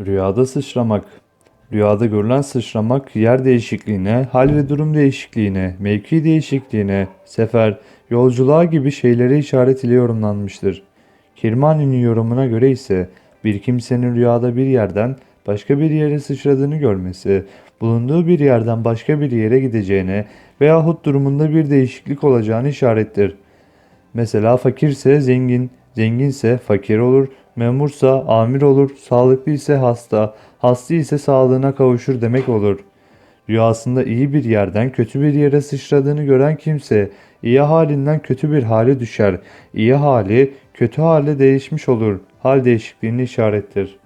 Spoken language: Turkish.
Rüyada sıçramak. Rüyada görülen sıçramak yer değişikliğine, hal ve durum değişikliğine, mevki değişikliğine, sefer, yolculuğa gibi şeylere işaret ile yorumlanmıştır. Kirmani'nin yorumuna göre ise bir kimsenin rüyada bir yerden başka bir yere sıçradığını görmesi, bulunduğu bir yerden başka bir yere gideceğine veyahut durumunda bir değişiklik olacağını işarettir. Mesela fakirse zengin, zenginse fakir olur, memursa amir olur, sağlıklı ise hasta, hasta ise sağlığına kavuşur demek olur. Rüyasında iyi bir yerden kötü bir yere sıçradığını gören kimse iyi halinden kötü bir hale düşer. İyi hali kötü hale değişmiş olur. Hal değişikliğini işarettir.